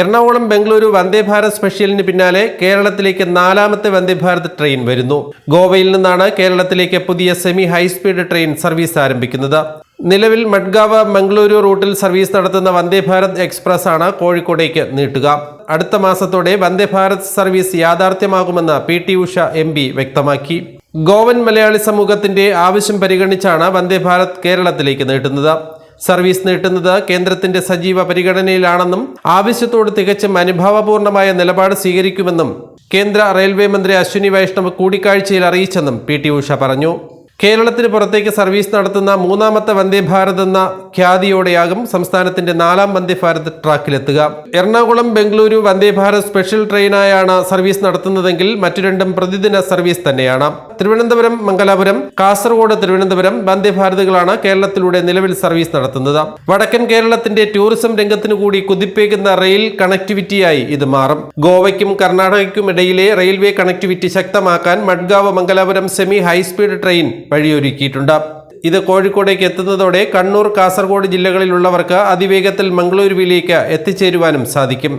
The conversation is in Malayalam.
എറണാകുളം ബംഗളൂരു വന്ദേ ഭാരത് സ്പെഷ്യലിന് പിന്നാലെ കേരളത്തിലേക്ക് നാലാമത്തെ വന്ദേ ഭാരത് ട്രെയിൻ വരുന്നു. ഗോവയിൽ നിന്നാണ് കേരളത്തിലേക്ക് പുതിയ സെമി ഹൈസ്പീഡ് ട്രെയിൻ സർവീസ് ആരംഭിക്കുന്നത്. നിലവിൽ മഡ്ഗാവ് മംഗളൂരു റൂട്ടിൽ സർവീസ് നടത്തുന്ന വന്ദേ ഭാരത് എക്സ്പ്രസ് ആണ് കോഴിക്കോടേക്ക് നീട്ടുക. അടുത്ത മാസത്തോടെ Vande Bharat service യാഥാർത്ഥ്യമാകുമെന്ന് P T Usha M P വ്യക്തമാക്കി. ഗോവൻ മലയാളി സമൂഹത്തിന്റെ ആവശ്യം പരിഗണിച്ചാണ് വന്ദേ ഭാരത് കേരളത്തിലേക്ക് നീട്ടുന്നത്. സർവീസ് നീട്ടുന്നത് കേന്ദ്രത്തിന്റെ സജീവ പരിഗണനയിലാണെന്നും ആവശ്യത്തോട് തികച്ചും അനുഭാവപൂർണമായ നിലപാട് സ്വീകരിക്കുമെന്നും കേന്ദ്ര റെയിൽവേ മന്ത്രി അശ്വിനി വൈഷ്ണവ് കൂടിക്കാഴ്ചയിൽ അറിയിച്ചെന്നും പി ടി ഉഷ പറഞ്ഞു കേരളത്തിന് പുറത്തേക്ക് സർവീസ് നടത്തുന്ന മൂന്നാമത്തെ വന്ദേ ഭാരത് എന്ന ഖ്യാതിയോടെയാകും സംസ്ഥാനത്തിന്റെ നാലാം വന്ദേ ഭാരത് ട്രാക്കിലെത്തുക. എറണാകുളം ബംഗളൂരു വന്ദേ ഭാരത് സ്പെഷ്യൽ ട്രെയിനായാണ് സർവീസ് നടത്തുന്നതെങ്കിൽ മറ്റു രണ്ടും പ്രതിദിന സർവീസ് തന്നെയാണ്. തിരുവനന്തപുരം മംഗലാപുരം കാസർഗോഡ് തിരുവനന്തപുരം വന്ദേ ഭാരതുകളാണ് കേരളത്തിലൂടെ നിലവിൽ സർവീസ് നടത്തുന്നത്. വടക്കൻ കേരളത്തിന്റെ ടൂറിസം രംഗത്തിനു കൂടി കുതിപ്പേകുന്ന റെയിൽ കണക്ടിവിറ്റിയായി ഇത് മാറും. ഗോവയ്ക്കും കർണാടകയ്ക്കും ഇടയിലെ റെയിൽവേ കണക്ടിവിറ്റി ശക്തമാക്കാൻ Madgaon Mangalore semi high speed train വഴിയൊരുക്കിയിട്ടുണ്ട്. ഇത് കോഴിക്കോടേക്ക് എത്തുന്നതോടെ കണ്ണൂർ കാസർഗോഡ് ജില്ലകളിലുള്ളവർക്ക് അതിവേഗത്തിൽ മംഗളൂരുവിലേക്ക് എത്തിച്ചേരുവാനും സാധിക്കും.